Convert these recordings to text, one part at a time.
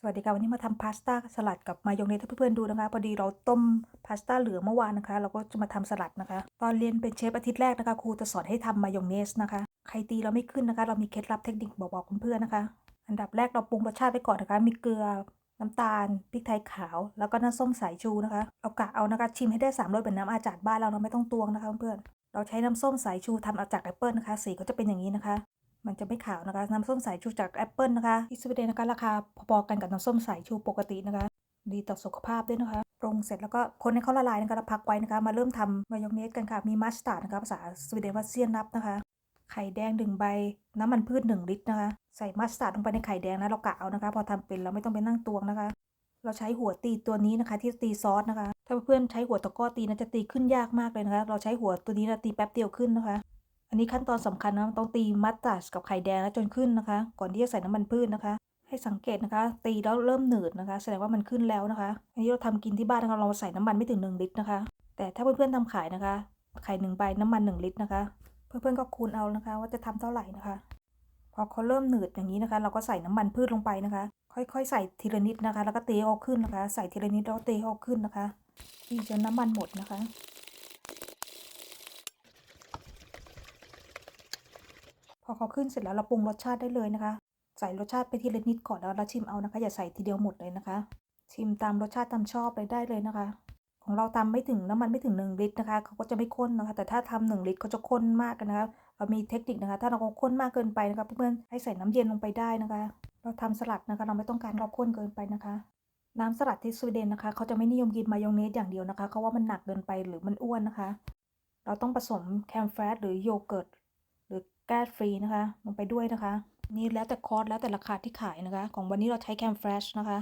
สวัสดีค่ะวันนี้มาทำพาสต้าสลัดกับมายองเนสให้เพื่อนๆดูนะคะพอดีเราต้มพาสต้าเหลือเมื่อวานนะคะ เราก็จะมาทำสลัดนะคะ ตอนเรียนเป็นเชฟอาทิตย์แรกนะคะครูจะสอนให้ทำมายองเนสนะคะใครตีเราไม่ขึ้นนะคะ เรามีเคล็ดลับเทคนิคบอกๆเพื่อนๆนะคะ อันดับแรกเราปรุงรสชาติไปก่อนนะคะ มีเกลือน้ำตาลพริกไทยขาว แล้วก็น้ำส้มสายชูนะคะเอากะเอานะคะชิมให้ได้สามรสเป็นน้ำอาจาดบ้านเราเราไม่ต้องตวงนะคะเพื่อนๆเราใช้น้ำส้มสายชูทำอาจากแอปเปิลนะคะสีก็จะเป็นอย่างนี้นะคะ มันจะไม่ขาวนะคะ น้ำส้มสายชูจากแอปเปิลนะคะที่สวีเดนนะคะราคาพอๆกันกับน้ำส้มสายชูปกตินะคะ ดีต่อสุขภาพด้วยนะคะปรุงเสร็จแล้วก็คนให้เขาละลายนะคะแล้วพักไว้นะคะ มาเริ่มทำมายองเนสกันค่ะมีมัสตาร์ดนะคะภาษาสวีเดนว่าเซียนนับนะคะ ไข่แดงหนึ่งใบ น้ำมันพืชหนึ่งลิตรนะคะ ใส่มัสตาร์ดลงไปในไข่แดงนะเรากะเอานะคะ พอทำเป็นเราไม่ต้องไปนั่งตวงนะคะ เราใช้หัวตีตัวนี้นะคะ ที่ตีซอสนะคะ ถ้าเพื่อนใช้หัวตะก้อตีนะจะตีขึ้นยากมากเลยนะคะ เราใช้หัวตัวนี้นะตีแป๊บเดียวขึ้นนะคะ อันนี้ขั้นตอนสำคัญนะต้องตีมัสตาร์ดกับไข่แดงนะจนขึ้นนะคะ ก่อนที่จะใส่น้ำมันพืชนะคะ ให้สังเกตนะคะ ตีแล้วเริ่มหนืดนะคะ แสดงว่ามันขึ้นแล้วนะคะ อันนี้เราทำกินที่บ้านนะคะเราใส่น้ำมันไม่ถึง 1 ลิตรนะคะ แต่ถ้าเพื่อนๆทำขายนะคะ ไข่หนึ่งใบน้ำมัน 1 ลิตรนะคะ เพื่อนๆก็คูณเอานะคะ ว่าจะทำเท่าไหร่นะคะ พอเขาเริ่มหนืดอย่างนี้นะคะ เราก็ใส่น้ำมันพืชลงไปนะคะ ค่อยๆ ใส่ทีละนิดนะคะ แล้วก็ตีเอาขึ้นนะคะ ใส่ทีละนิดแล้วตีเอาขึ้นนะคะตีจนน้ำมันหมดนะคะ พอเขาขึ้นเสร็จแล้วเราปรุงรสชาติได้เลยนะคะ ใส่รสชาติไปทีละนิดก่อนแล้วเราชิมเอานะคะ อย่าใส่ทีเดียวหมดเลยนะคะ ชิมตามรสชาติตามชอบเลยได้เลยนะคะ ของเราทำไม่ถึงน้ำมันไม่ถึง 1 ลิตรนะคะ เขาก็จะไม่ข้นนะคะ แต่ถ้าทำหนึ่งลิตรเขาจะข้นมากกันนะคะเรามีเทคนิคนะคะ ถ้าเราข้นมากเกินไปนะคะเพื่อนๆให้ใส่น้ำเย็นลงไปได้นะคะ เราทำสลัดนะคะ เราไม่ต้องการรอบข้นเกินไปนะคะ น้ำสลัดที่สวีเดนนะคะเขาจะไม่นิยมกินมายองเนสอย่างเดียวนะคะเขาว่ามันหนักเกินไปหรือมันอ้วนนะคะ เราต้องผสมแคมแฟสหรือโยเกิร์ต หรือแก้ฟรีนะคะ ลงไปด้วยนะคะ นี่แล้วแต่คอร์สแล้วแต่ราคาที่ขายนะคะ ของวันนี้เราใช้แคมแฟสนะคะ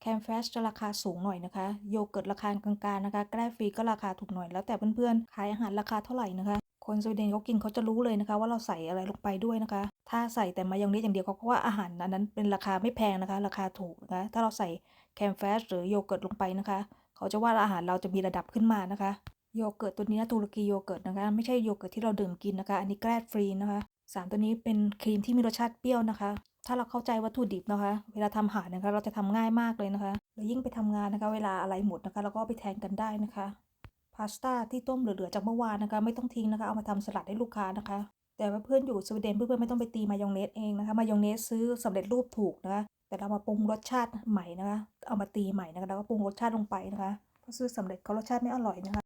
แคมแฟสจะราคาสูงหน่อยนะคะ โยเกิร์ตราคากลางๆนะคะ แก้ฟรีก็ราคาถูกหน่อย แล้วแต่เพื่อนๆ ขายอาหารราคาเท่าไหร่นะคะ คนสวีเดนเขากินเขาจะรู้เลยนะคะ ว่าเราใส่อะไรลงไปด้วยนะคะ ถ้าใส่แต่มายองเนสอย่างเดียวเขาก็ว่าอาหารอันนั้นเป็นราคาไม่แพงนะคะ ราคาถูกนะคะ ถ้าเราใส่แคมแฟสหรือโยเกิร์ตลงไปนะคะ เขาจะว่าอาหารเราจะมีระดับขึ้นมานะคะ โยเกิร์ตตัวนี้ตุรกีโยเกิร์ตนะคะ ไม่ใช่โยเกิร์ตที่เราดื่มกินนะคะ อันนี้แกลดฟรีนะคะสารตัวนี้เป็นครีมที่มีรสชาติเปรี้ยวนะคะ ถ้าเราเข้าใจวัตถุดิบนะคะ เวลาทำอาหารนะคะ เราจะทำง่ายมากเลยนะคะแล้วยิ่งไปทำงานนะคะ เวลาอะไรหมดนะคะเราก็ไปแทนกันได้นะคะพาสต้าที่ต้มเหลือๆจากเมื่อวานนะคะ ไม่ต้องทิ้งนะคะเอามาทำสลัดให้ลูกค้านะคะ แต่ว่าเพื่อนอยู่สวีเดนเพื่อนๆไม่ต้องไปตีมายองเนสเองนะคะมายองเนสซื้อสำเร็จรูปถูกนะคะ แต่เรามาปรุงรสชาติใหม่นะคะ เอามาตีใหม่นะคะแล้วก็ปรุงรสชาติลงไปนะคะเพราะซื้อสำเร็จเขารสชาติไม่อร่อยนะคะ